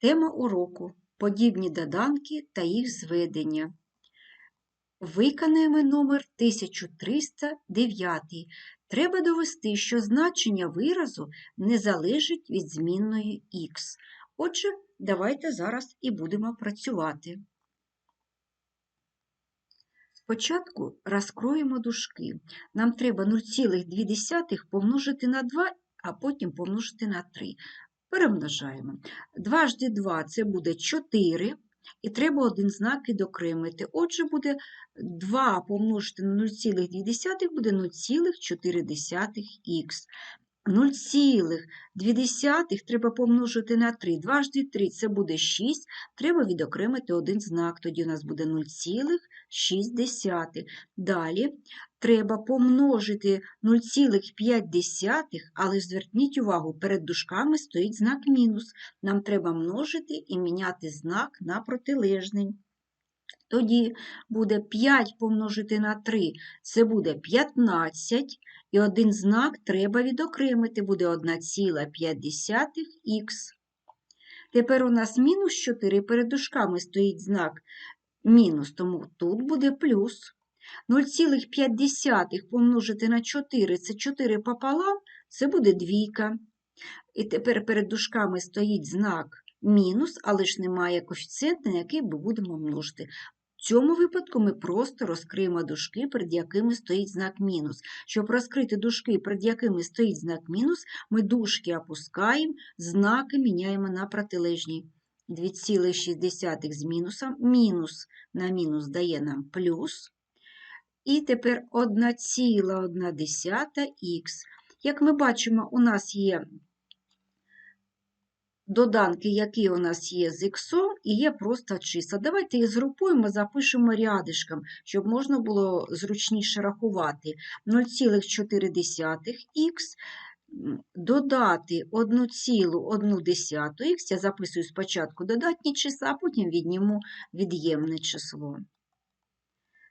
Тема уроку подібні доданки та їх зведення. Виконаємо номер 1309. Треба довести, що значення виразу не залежить від змінної х. Отже, давайте зараз і будемо працювати. Спочатку розкроємо дужки. Нам треба 0,2 помножити на 2, а потім помножити на 3. Перемножаємо. Дважди 2 це буде 4, і треба один знак відокремити. Отже, буде 2 помножити на 0,2 буде 0,4х. 0,2 треба помножити на 3. Дважди 3 це буде 6, треба відокремити один знак, тоді у нас буде 0,6. Далі треба помножити 0,5, але зверніть увагу, перед дужками стоїть знак мінус. Нам треба множити і міняти знак на протилежний. Тоді буде 5 помножити на 3, це буде 15, і один знак треба відокремити, буде 1,5х. Тепер у нас мінус 4, перед дужками стоїть знак мінус, тому тут буде плюс. 0,5 помножити на 4, це 4 пополам, це буде двійка. І тепер перед дужками стоїть знак мінус, але ж немає коефіцієнта, на який ми будемо множити. В цьому випадку ми просто розкриємо дужки, перед якими стоїть знак мінус. Щоб розкрити дужки, перед якими стоїть знак мінус, ми дужки опускаємо, знаки міняємо на протилежні. 2,6 з мінусом, мінус на мінус дає нам плюс. І тепер 1,1х. Як ми бачимо, у нас є доданки, які у нас є з х, і є просто числа. Давайте їх згрупуємо, запишемо рядишком, щоб можна було зручніше рахувати. 0,4х додати 1,1х, я записую спочатку додатні числа, а потім відніму від'ємне число.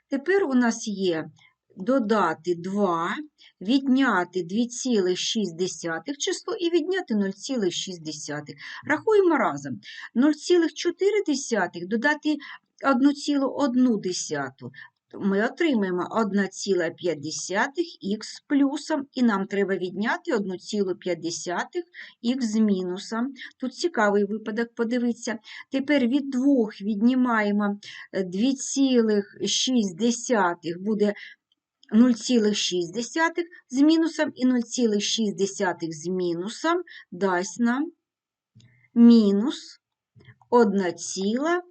Тепер у нас є додати 2, відняти 2,6 число і відняти 0,6. Рахуємо разом. 0,4 додати 1,1. Ми отримаємо 1,5х плюсом, і нам треба відняти 1,5х з мінусом. Тут цікавий випадок, подивіться. Тепер від 2 віднімаємо 2,6 буде 0,6 з мінусом і 0,6 з мінусом дасть нам мінус 1,2.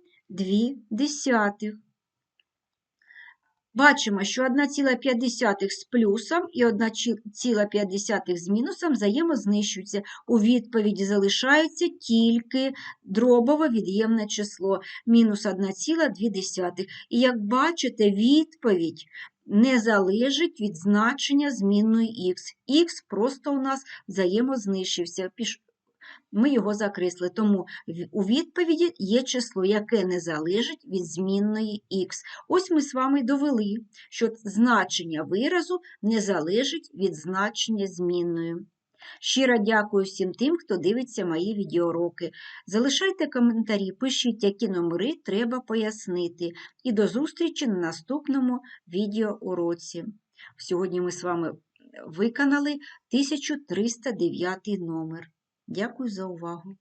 Бачимо, що 1,5 з плюсом і 1,5 з мінусом взаємознищуються. У відповіді залишається тільки дробове від'ємне число мінус 1,2. І як бачите, відповідь не залежить від значення змінної х. Х просто у нас взаємознищився. Ми його закресли, тому у відповіді є число, яке не залежить від змінної х. Ось ми з вами довели, що значення виразу не залежить від значення змінної. Щиро дякую всім тим, хто дивиться мої відеоуроки. Залишайте коментарі, пишіть, які номери треба пояснити. І до зустрічі на наступному відеоуроці. Сьогодні ми з вами виконали 1309 номер. Дякую за увагу!